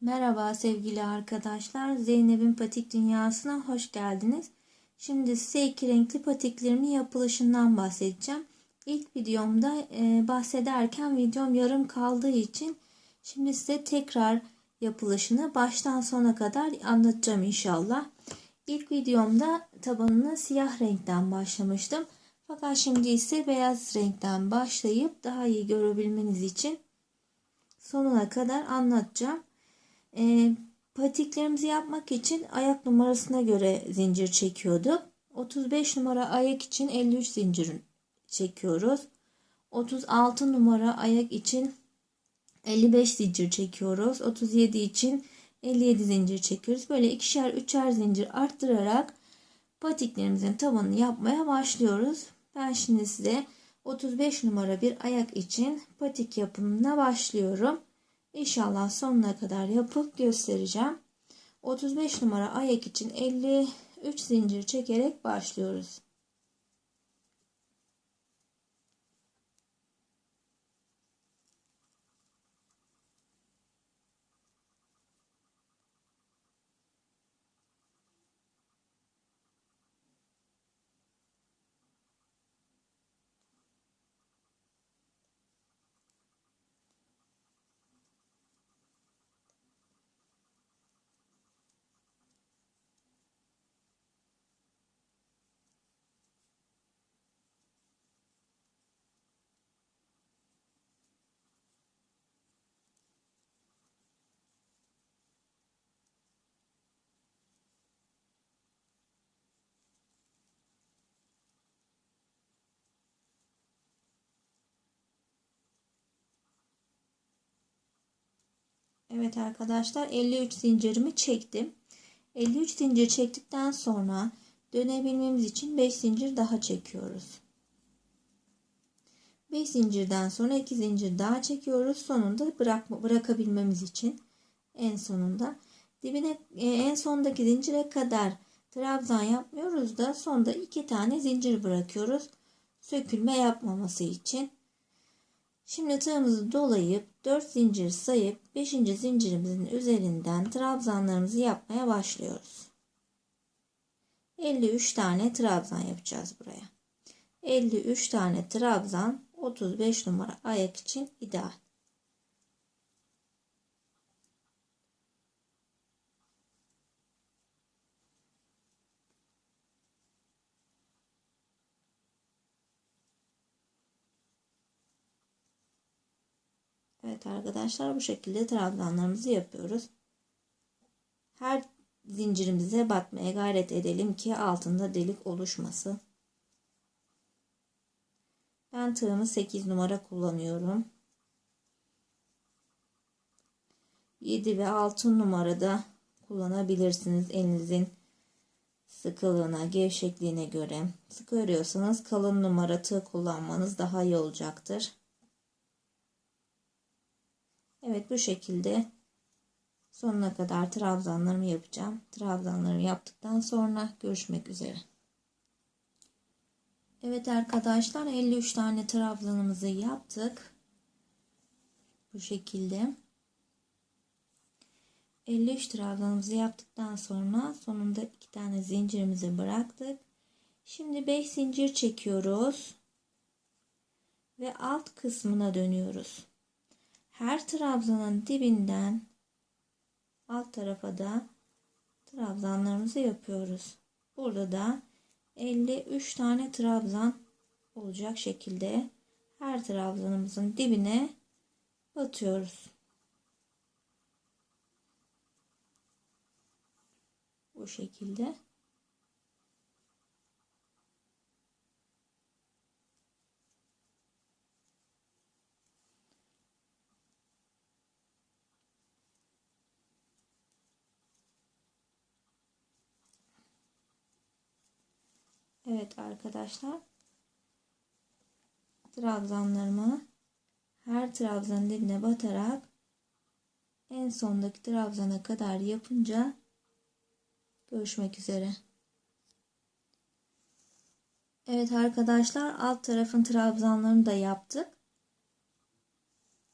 Merhaba sevgili arkadaşlar. Zeynep'in patik dünyasına hoş geldiniz. Şimdi size iki renkli patiklerimin yapılışından bahsedeceğim. İlk videomda e, bahsederken videom yarım kaldığı için şimdi size tekrar yapılışını baştan sona kadar anlatacağım inşallah. İlk videomda tabanını siyah renkten başlamıştım. Fakat şimdi ise beyaz renkten başlayıp daha iyi görebilmeniz için sonuna kadar anlatacağım. E, patiklerimizi yapmak için ayak numarasına göre zincir çekiyorduk. 35 numara ayak için 53 zincir çekiyoruz. 36 numara ayak için 55 zincir çekiyoruz. 37 için 57 zincir çekiyoruz. Böyle ikişer üçer zincir arttırarak patiklerimizin tabanını yapmaya başlıyoruz. Ben şimdi size 35 numara bir ayak için patik yapımına başlıyorum. İnşallah sonuna kadar yapıp göstereceğim. 35 numara ayak için 53 zincir çekerek başlıyoruz. Evet arkadaşlar 53 zincirimi çektim. 53 zincir çektikten sonra dönebilmemiz için 5 zincir daha çekiyoruz. 5 zincirden sonra 2 zincir daha çekiyoruz. Sonunda bırakma, bırakabilmemiz için en sonunda dibine e, en sondaki zincire kadar trabzan yapmıyoruz da sonda 2 tane zincir bırakıyoruz. Sökülme yapmaması için. Şimdi tığımızı dolayıp 4 zincir sayıp 5. zincirimizin üzerinden trabzanlarımızı yapmaya başlıyoruz. 53 tane trabzan yapacağız buraya. 53 tane trabzan 35 numara ayak için ideal. Evet arkadaşlar bu şekilde trabzanlarımızı yapıyoruz. Her zincirimize batmaya gayret edelim ki altında delik oluşmasın. Ben tığımı 8 numara kullanıyorum. 7 ve 6 numarada kullanabilirsiniz elinizin sıkılığına, gevşekliğine göre. Sık örüyorsanız kalın numara tığ kullanmanız daha iyi olacaktır. Evet bu şekilde sonuna kadar trabzanlarımı yapacağım. Trabzanlarımı yaptıktan sonra görüşmek üzere. Evet arkadaşlar 53 tane trabzanımızı yaptık. Bu şekilde. 53 trabzanımızı yaptıktan sonra sonunda iki tane zincirimizi bıraktık. Şimdi 5 zincir çekiyoruz. Ve alt kısmına dönüyoruz. Her trabzanın dibinden alt tarafa da trabzanlarımızı yapıyoruz. Burada da 53 tane trabzan olacak şekilde her trabzanımızın dibine batıyoruz. Bu şekilde. Evet arkadaşlar. Trabzanlarımı her trabzanın dibine batarak en sondaki trabzana kadar yapınca görüşmek üzere. Evet arkadaşlar alt tarafın trabzanlarını da yaptık.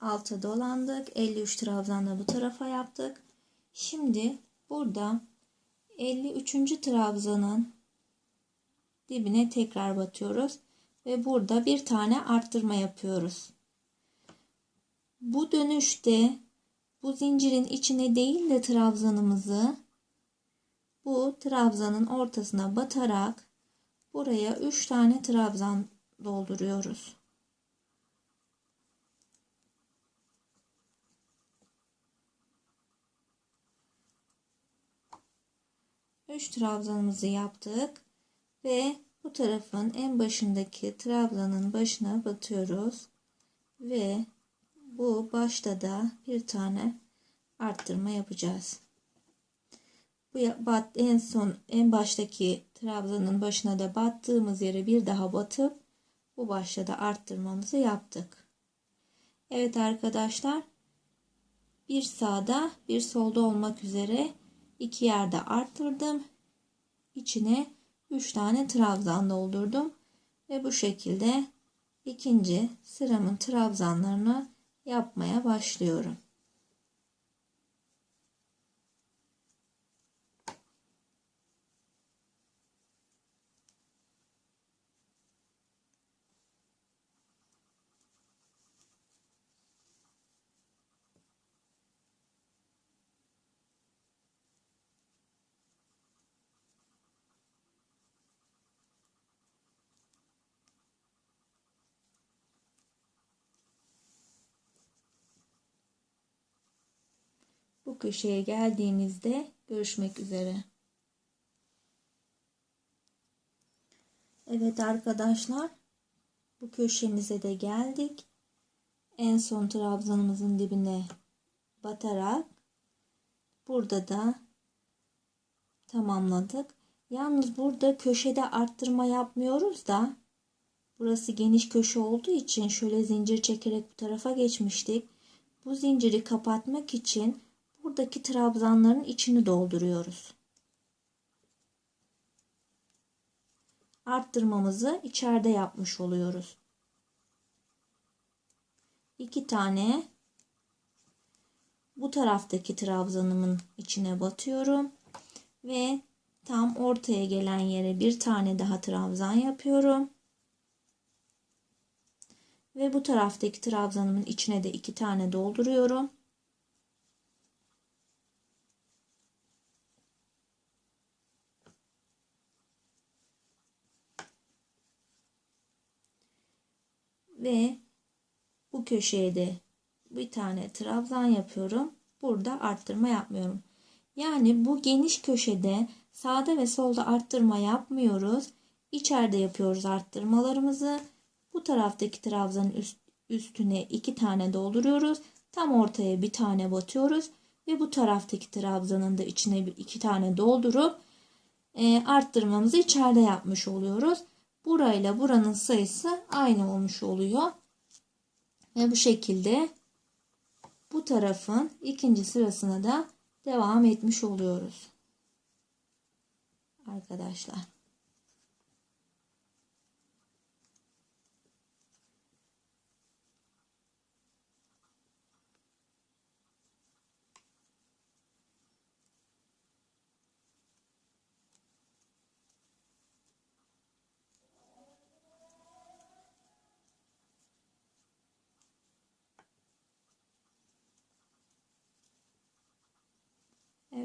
Alta dolandık. 53 trabzanla bu tarafa yaptık. Şimdi burada 53. trabzanın dibine tekrar batıyoruz ve burada bir tane arttırma yapıyoruz. Bu dönüşte bu zincirin içine değil de trabzanımızı bu trabzanın ortasına batarak buraya 3 tane trabzan dolduruyoruz. 3 trabzanımızı yaptık ve bu tarafın en başındaki trabzanın başına batıyoruz ve bu başta da bir tane arttırma yapacağız. Bu en son en baştaki trabzanın başına da battığımız yere bir daha batıp bu başta da arttırmamızı yaptık. Evet arkadaşlar bir sağda bir solda olmak üzere iki yerde arttırdım. İçine 3 tane trabzan doldurdum. Ve bu şekilde ikinci sıramın trabzanlarını yapmaya başlıyorum. Köşeye geldiğimizde görüşmek üzere. Evet arkadaşlar bu köşemize de geldik. En son trabzanımızın dibine batarak burada da tamamladık. Yalnız burada köşede arttırma yapmıyoruz da burası geniş köşe olduğu için şöyle zincir çekerek bu tarafa geçmiştik. Bu zinciri kapatmak için buradaki trabzanların içini dolduruyoruz. Arttırmamızı içeride yapmış oluyoruz. İki tane bu taraftaki trabzanımın içine batıyorum ve tam ortaya gelen yere bir tane daha trabzan yapıyorum. Ve bu taraftaki trabzanımın içine de iki tane dolduruyorum. Ve bu köşeye de bir tane trabzan yapıyorum. Burada arttırma yapmıyorum. Yani bu geniş köşede sağda ve solda arttırma yapmıyoruz. İçeride yapıyoruz arttırmalarımızı. Bu taraftaki trabzanın üst, üstüne iki tane dolduruyoruz. Tam ortaya bir tane batıyoruz. Ve bu taraftaki trabzanın da içine bir iki tane doldurup e, arttırmamızı içeride yapmış oluyoruz burayla buranın sayısı aynı olmuş oluyor. Ve bu şekilde bu tarafın ikinci sırasına da devam etmiş oluyoruz. Arkadaşlar.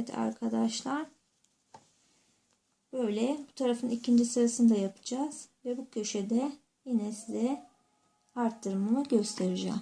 Evet arkadaşlar. Böyle bu tarafın ikinci sırasını da yapacağız. Ve bu köşede yine size arttırmamı göstereceğim.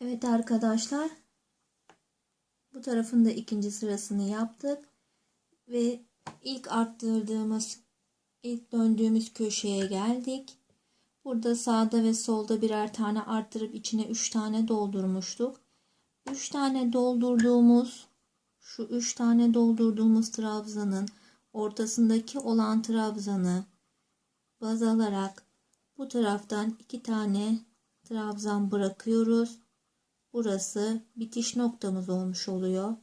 Evet arkadaşlar. Bu tarafın da ikinci sırasını yaptık. Ve ilk arttırdığımız ilk döndüğümüz köşeye geldik. Burada sağda ve solda birer tane arttırıp içine 3 tane doldurmuştuk. 3 tane doldurduğumuz şu 3 tane doldurduğumuz trabzanın ortasındaki olan trabzanı baz alarak bu taraftan 2 tane trabzan bırakıyoruz. Burası bitiş noktamız olmuş oluyor.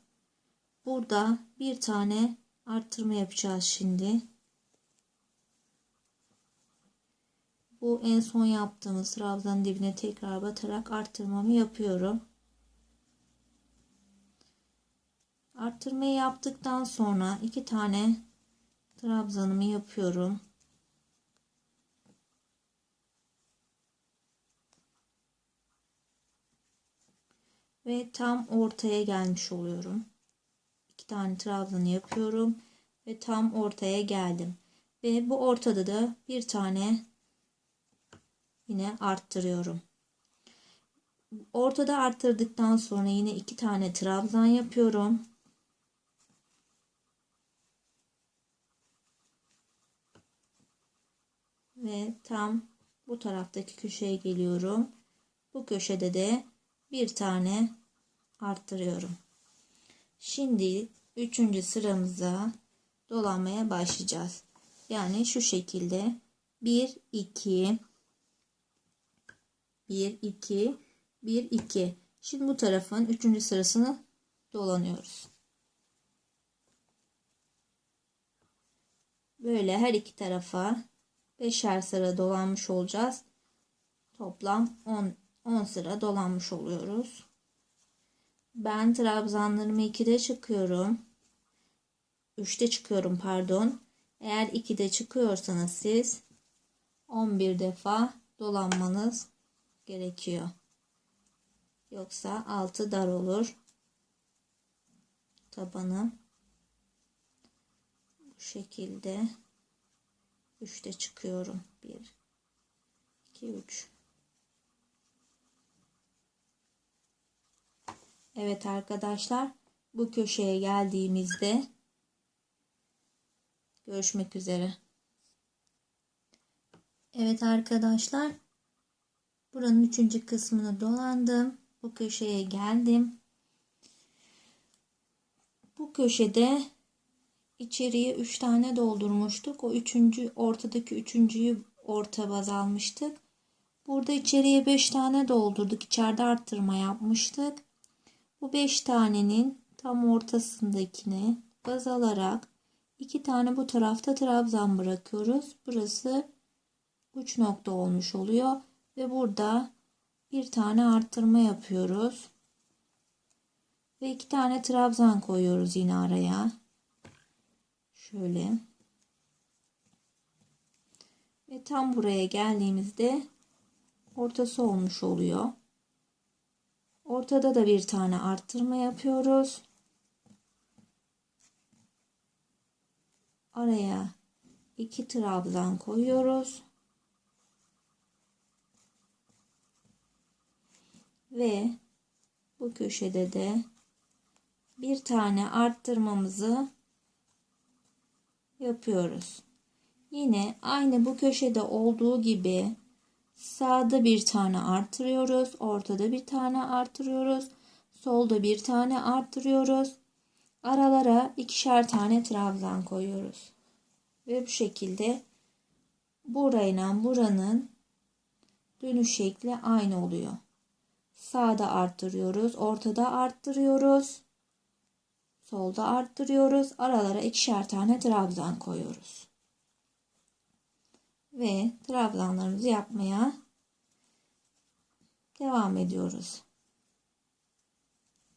Burada bir tane arttırma yapacağız şimdi. Bu en son yaptığımız trabzanın dibine tekrar batarak arttırmamı yapıyorum. Arttırmayı yaptıktan sonra iki tane trabzanımı yapıyorum. Ve tam ortaya gelmiş oluyorum. İki tane trabzanı yapıyorum ve tam ortaya geldim. Ve bu ortada da bir tane yine arttırıyorum. Ortada arttırdıktan sonra yine iki tane trabzan yapıyorum. Ve tam bu taraftaki köşeye geliyorum. Bu köşede de bir tane arttırıyorum. Şimdi üçüncü sıramıza dolanmaya başlayacağız. Yani şu şekilde 1 2 1 2 1 2 Şimdi bu tarafın üçüncü sırasını dolanıyoruz. Böyle her iki tarafa beşer sıra dolanmış olacağız. Toplam 10 10 sıra dolanmış oluyoruz. Ben trabzanlarımı 2'de çıkıyorum. 3'te çıkıyorum pardon. Eğer 2'de çıkıyorsanız siz 11 defa dolanmanız gerekiyor. Yoksa altı dar olur. Tabanı bu şekilde 3'te çıkıyorum. 1 2 3 Evet arkadaşlar bu köşeye geldiğimizde görüşmek üzere. Evet arkadaşlar buranın üçüncü kısmını dolandım. Bu köşeye geldim. Bu köşede içeriye 3 tane doldurmuştuk. O üçüncü ortadaki üçüncüyü orta baz almıştık. Burada içeriye 5 tane doldurduk. İçeride arttırma yapmıştık. Bu 5 tanenin tam ortasındakini baz alarak iki tane bu tarafta trabzan bırakıyoruz. Burası uç nokta olmuş oluyor ve burada bir tane arttırma yapıyoruz. Ve iki tane trabzan koyuyoruz yine araya. Şöyle. Ve tam buraya geldiğimizde ortası olmuş oluyor. Ortada da bir tane arttırma yapıyoruz. Araya iki trabzan koyuyoruz. Ve bu köşede de bir tane arttırmamızı yapıyoruz. Yine aynı bu köşede olduğu gibi Sağda bir tane artırıyoruz. Ortada bir tane artırıyoruz. Solda bir tane artırıyoruz. Aralara ikişer tane trabzan koyuyoruz. Ve bu şekilde burayla buranın dönüş şekli aynı oluyor. Sağda arttırıyoruz. Ortada arttırıyoruz. Solda arttırıyoruz. Aralara ikişer tane trabzan koyuyoruz ve trabzanlarımızı yapmaya devam ediyoruz.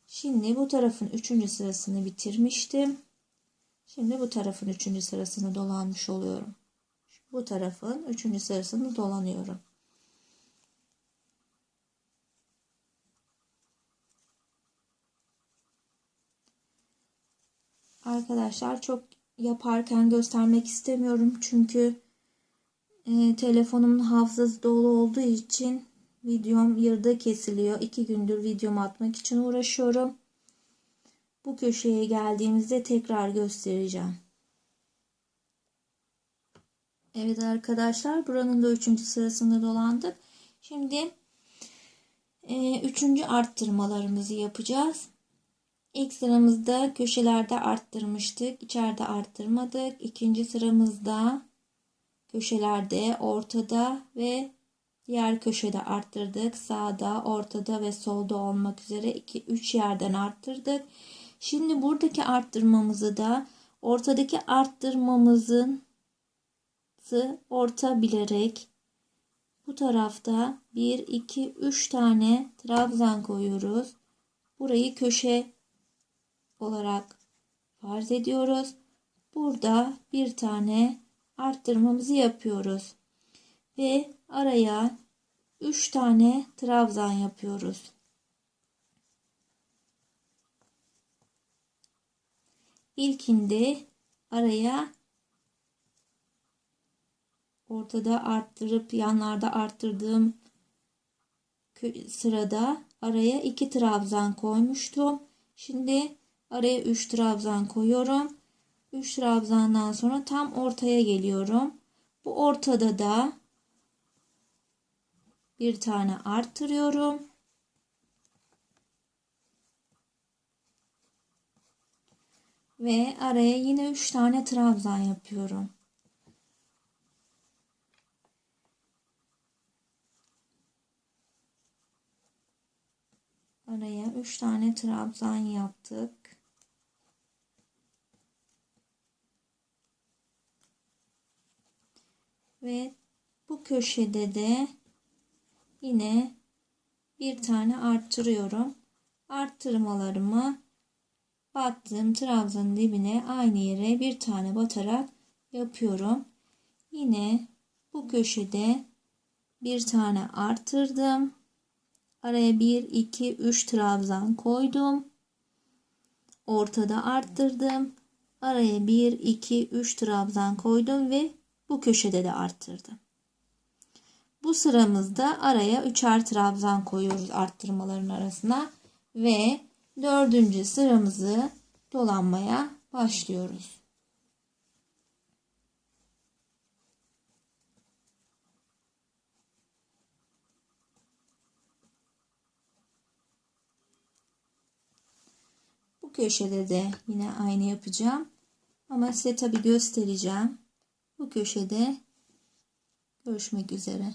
Şimdi bu tarafın üçüncü sırasını bitirmiştim. Şimdi bu tarafın üçüncü sırasını dolanmış oluyorum. Bu tarafın üçüncü sırasını dolanıyorum. Arkadaşlar çok yaparken göstermek istemiyorum çünkü e, telefonumun hafızası dolu olduğu için videom yarıda kesiliyor. İki gündür videomu atmak için uğraşıyorum. Bu köşeye geldiğimizde tekrar göstereceğim. Evet arkadaşlar buranın da üçüncü sırasında dolandık. Şimdi e, üçüncü arttırmalarımızı yapacağız. İlk sıramızda köşelerde arttırmıştık. İçeride arttırmadık. İkinci sıramızda köşelerde, ortada ve diğer köşede arttırdık. Sağda, ortada ve solda olmak üzere 2 3 yerden arttırdık. Şimdi buradaki arttırmamızı da ortadaki arttırmamızın orta bilerek bu tarafta 1 2 3 tane trabzan koyuyoruz. Burayı köşe olarak farz ediyoruz. Burada bir tane arttırmamızı yapıyoruz. Ve araya 3 tane trabzan yapıyoruz. İlkinde araya ortada arttırıp yanlarda arttırdığım sırada araya 2 trabzan koymuştum. Şimdi araya 3 trabzan koyuyorum. 3 trabzandan sonra tam ortaya geliyorum. Bu ortada da bir tane arttırıyorum. Ve araya yine 3 tane trabzan yapıyorum. Araya 3 tane trabzan yaptık. Ve bu köşede de yine bir tane arttırıyorum. Arttırmalarımı battığım trabzanın dibine aynı yere bir tane batarak yapıyorum. Yine bu köşede bir tane arttırdım. Araya 1, 2, 3 trabzan koydum. Ortada arttırdım. Araya 1, 2, 3 trabzan koydum ve bu köşede de arttırdım. Bu sıramızda araya üçer trabzan koyuyoruz arttırmaların arasına ve dördüncü sıramızı dolanmaya başlıyoruz. Bu köşede de yine aynı yapacağım. Ama size tabi göstereceğim. Bu köşede görüşmek üzere.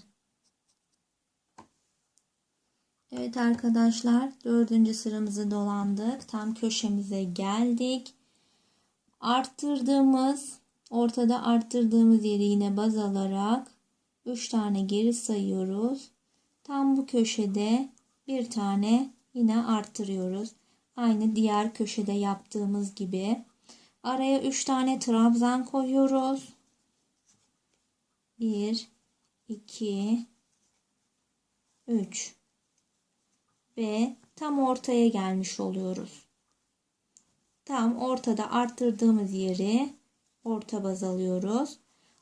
Evet arkadaşlar dördüncü sıramızı dolandık. Tam köşemize geldik. Arttırdığımız ortada arttırdığımız yeri yine baz alarak 3 tane geri sayıyoruz. Tam bu köşede bir tane yine arttırıyoruz. Aynı diğer köşede yaptığımız gibi. Araya 3 tane trabzan koyuyoruz. 1 2 3 ve tam ortaya gelmiş oluyoruz. Tam ortada arttırdığımız yeri orta baz alıyoruz.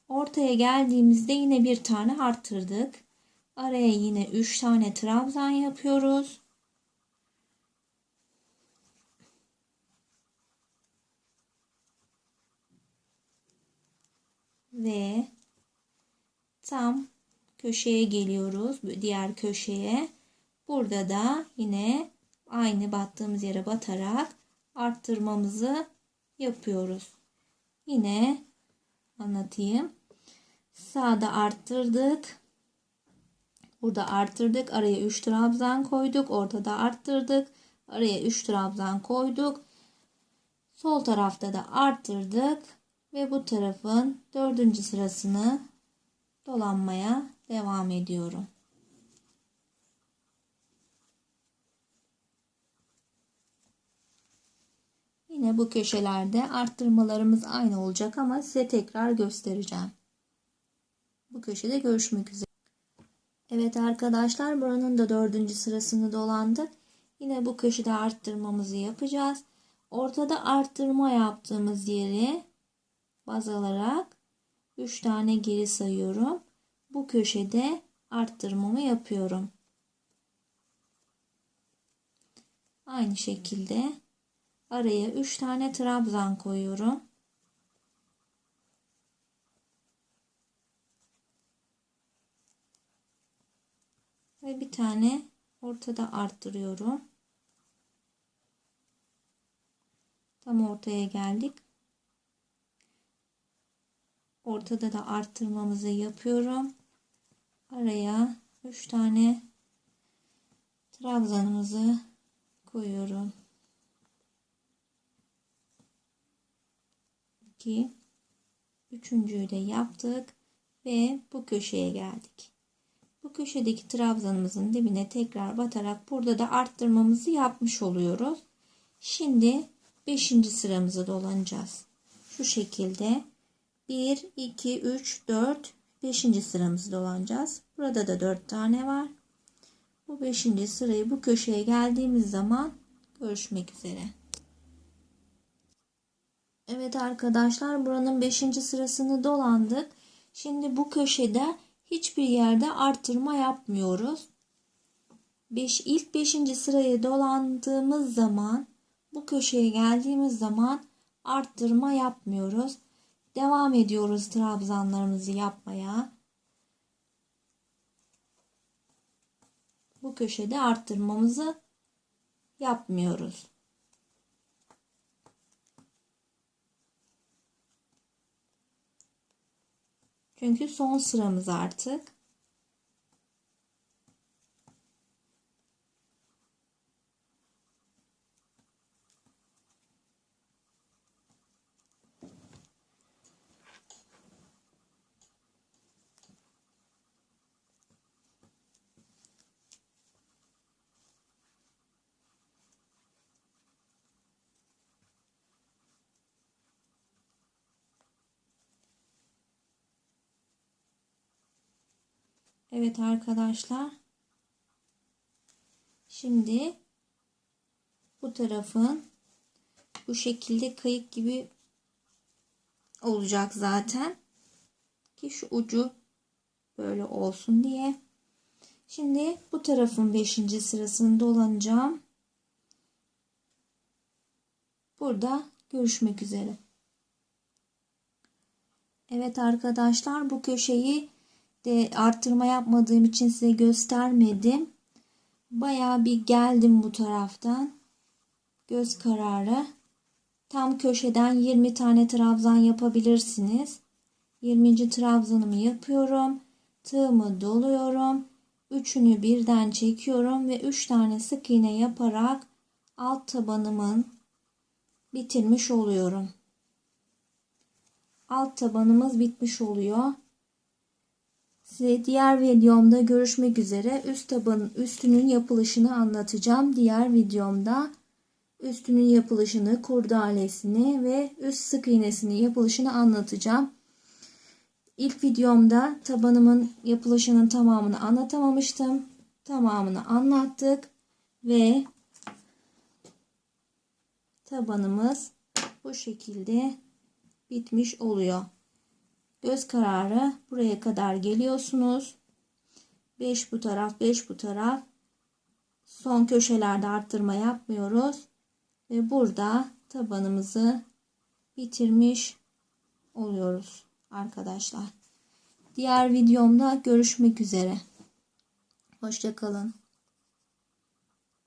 Ortaya geldiğimizde yine bir tane arttırdık. Araya yine 3 tane trabzan yapıyoruz. Ve tam köşeye geliyoruz. Diğer köşeye. Burada da yine aynı battığımız yere batarak arttırmamızı yapıyoruz. Yine anlatayım. Sağda arttırdık. Burada arttırdık. Araya 3 trabzan koyduk. Ortada arttırdık. Araya 3 trabzan koyduk. Sol tarafta da arttırdık. Ve bu tarafın dördüncü sırasını dolanmaya devam ediyorum. Yine bu köşelerde arttırmalarımız aynı olacak ama size tekrar göstereceğim. Bu köşede görüşmek üzere. Evet arkadaşlar buranın da dördüncü sırasını dolandık. Yine bu köşede arttırmamızı yapacağız. Ortada arttırma yaptığımız yeri baz alarak 3 tane geri sayıyorum. Bu köşede arttırmamı yapıyorum. Aynı şekilde araya 3 tane trabzan koyuyorum. Ve bir tane ortada arttırıyorum. Tam ortaya geldik. Ortada da arttırmamızı yapıyorum. Araya 3 tane trabzanımızı koyuyorum. 2 Üçüncüyü de yaptık ve bu köşeye geldik. Bu köşedeki trabzanımızın dibine tekrar batarak burada da arttırmamızı yapmış oluyoruz. Şimdi 5. sıramızı dolanacağız. Şu şekilde 1, 2, 3, 4, 5. sıramızı dolanacağız. Burada da 4 tane var. Bu 5. sırayı bu köşeye geldiğimiz zaman görüşmek üzere. Evet arkadaşlar buranın 5. sırasını dolandık. Şimdi bu köşede hiçbir yerde artırma yapmıyoruz. 5 ilk 5. sırayı dolandığımız zaman bu köşeye geldiğimiz zaman arttırma yapmıyoruz. Devam ediyoruz trabzanlarımızı yapmaya. Bu köşede arttırmamızı yapmıyoruz. Çünkü son sıramız artık. Evet arkadaşlar. Şimdi bu tarafın bu şekilde kayık gibi olacak zaten. Ki şu ucu böyle olsun diye. Şimdi bu tarafın 5. sırasını dolanacağım. Burada görüşmek üzere. Evet arkadaşlar bu köşeyi de arttırma yapmadığım için size göstermedim. Baya bir geldim bu taraftan. Göz kararı. Tam köşeden 20 tane trabzan yapabilirsiniz. 20. trabzanımı yapıyorum. Tığımı doluyorum. Üçünü birden çekiyorum ve 3 tane sık iğne yaparak alt tabanımın bitirmiş oluyorum. Alt tabanımız bitmiş oluyor. Size diğer videomda görüşmek üzere. Üst tabanın üstünün yapılışını anlatacağım. Diğer videomda üstünün yapılışını, kurdalesini ve üst sık iğnesinin yapılışını anlatacağım. İlk videomda tabanımın yapılışının tamamını anlatamamıştım. Tamamını anlattık ve tabanımız bu şekilde bitmiş oluyor. Göz kararı buraya kadar geliyorsunuz. 5 bu taraf 5 bu taraf. Son köşelerde arttırma yapmıyoruz. Ve burada tabanımızı bitirmiş oluyoruz arkadaşlar. Diğer videomda görüşmek üzere. Hoşçakalın.